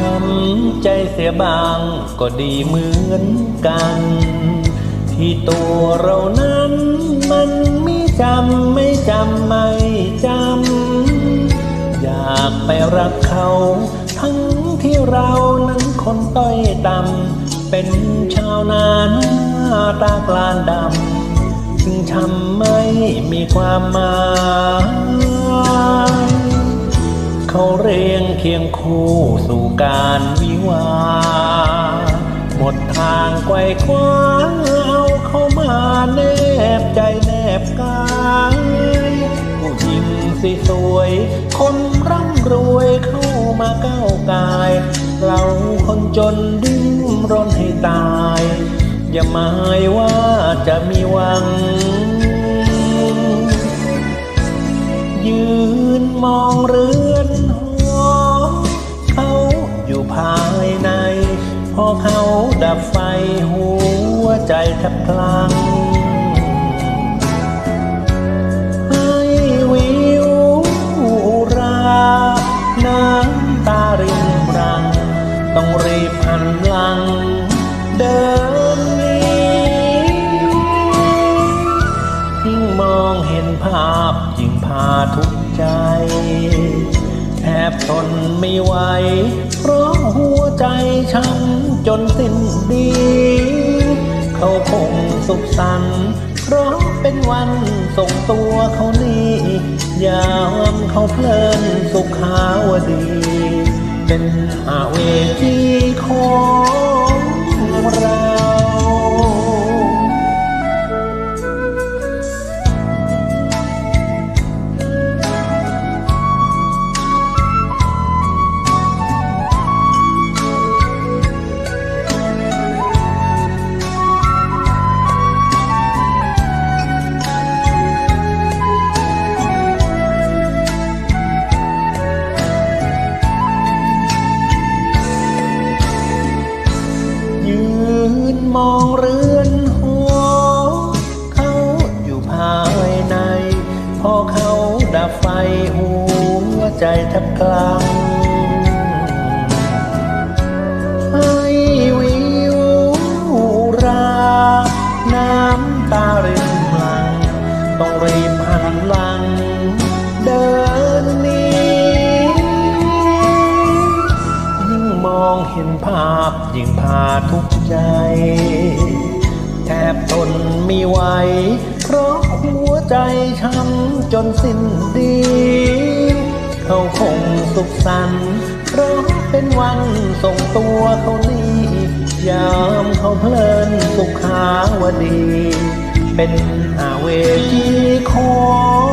ช้ำใจเสียบางก็ดีเหมือนกัน ที่ตัวเรานั้นมันไม่จำไม่จำไม่จำ อยากไปรักเขา ทั้งที่เรานั้นคนต้อยต่ำเป็นชาวนาหน้าตากลานดำถึงช้ำไม่มีความหมาย เขาเรียงเคียงคู่สู่การวิวา หมดทางไกวคว้าเอาเข้ามาแนบใจแนบกายผู้หญิงสิสวย คนร่ำรวยเข้ามาก้าวกาย เราคนจนดิ้นรนให้ตาย อย่าหมายว่าจะมีหวังยืนมองเรือนหอ แทบพลังให้วิวราน้ำตารินรัง ต้องรีบหันหลัง เดินนียิ่งมองเห็นภาพยิ่งพาทุกใจ แทบทนไม่ไหว เพราะหัวใจช้ำจนสิ้นดี เขาคงสุขสันต์เพราะเป็นวันส่งตัวเขานี่ยามเขาเพลินสุขขาวดี เป็นอาเวทีของเรา ใจแทบคลั่งให้วิวรา น้ำตารินหลัง ต้องรีบหันหลัง เดินนียิ่งมองเห็นภาพยิ่งพาทุกใจ แทบทนไม่ไหว เพราะหัวใจช้ำจนสิ้นดี สุขสันต์เพราะเป็นวันส่งตัวเขานี้ยามเขาเพลินสุขาวดี เป็นอาเวทีของ